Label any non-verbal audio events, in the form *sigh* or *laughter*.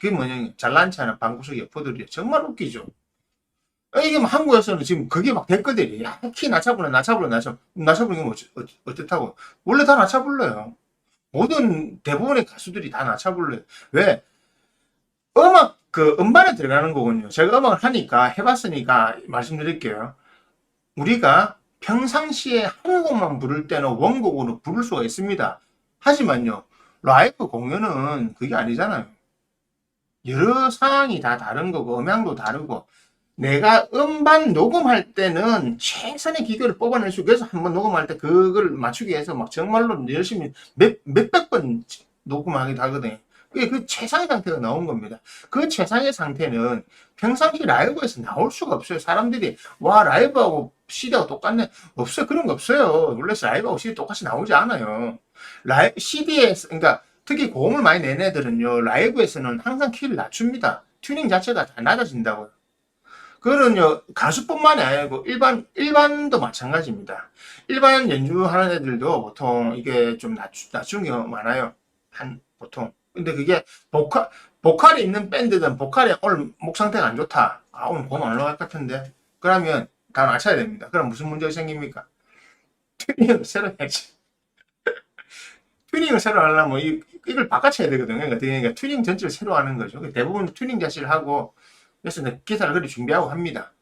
그게 뭐냐, 잘난치 않은 방구석 여포들이 정말 웃기죠. 아, 이게 뭐 한국에서는 지금 그게 막 댓글들이, 야, 키 낮춰불러, 낮춰불러, 낮춰, 낮춰불는 게 뭐, 어쩌- 어쩌- 어떻다고. 원래 다 낮춰불러요. 모든 대부분의 가수들이 다 낮춰불러요. 왜? 음악, 그 음반에 들어가는 거군요. 제가 음악을 하니까, 해봤으니까 말씀드릴게요. 우리가 평상시에 한 곡만 부를 때는 원곡으로 부를 수가 있습니다. 하지만요, 라이브 공연은 그게 아니잖아요. 여러 상황이 다 다른 거고, 음향도 다르고, 내가 음반 녹음할 때는 최선의 기교를 뽑아낼 수, 그래서 한번 녹음할 때 그걸 맞추기 위해서 막 정말로 열심히 몇, 몇백 번 녹음하기도 하거든요. 그게 그 최상의 상태가 나온 겁니다. 그 최상의 상태는 평상시 라이브에서 나올 수가 없어요. 사람들이, 와, 라이브하고 CD하고 똑같네. 없어요. 그런 거 없어요. 원래 라이브하고 CD 똑같이 나오지 않아요. 라이, CD에서, 그러니까 특히 고음을 많이 낸 애들은요, 라이브에서는 항상 키를 낮춥니다. 튜닝 자체가 다 낮아진다고요. 그거는요, 가수뿐만이 아니고 일반, 일반도 마찬가지입니다. 일반 연주하는 애들도 보통 이게 좀 낮추, 낮추는 경우가 많아요. 한, 보통. 근데 그게 보컬, 보컬이 있는 밴드든 보컬이 오늘 목 상태가 안 좋다. 아, 오늘 고음 안 올라갈 것 같은데. 그러면 다 낮춰야 됩니다. 그럼 무슨 문제가 생깁니까? 튜닝을 새로 해야지. *laughs* 튜닝을 새로 하려면 이, 이걸 바꿔쳐야 되거든요. 그러니까, 그러니까 튜닝 전체를 새로 하는 거죠. 대부분 튜닝 자체를 하고, 그래서 기타를 그리 준비하고 합니다.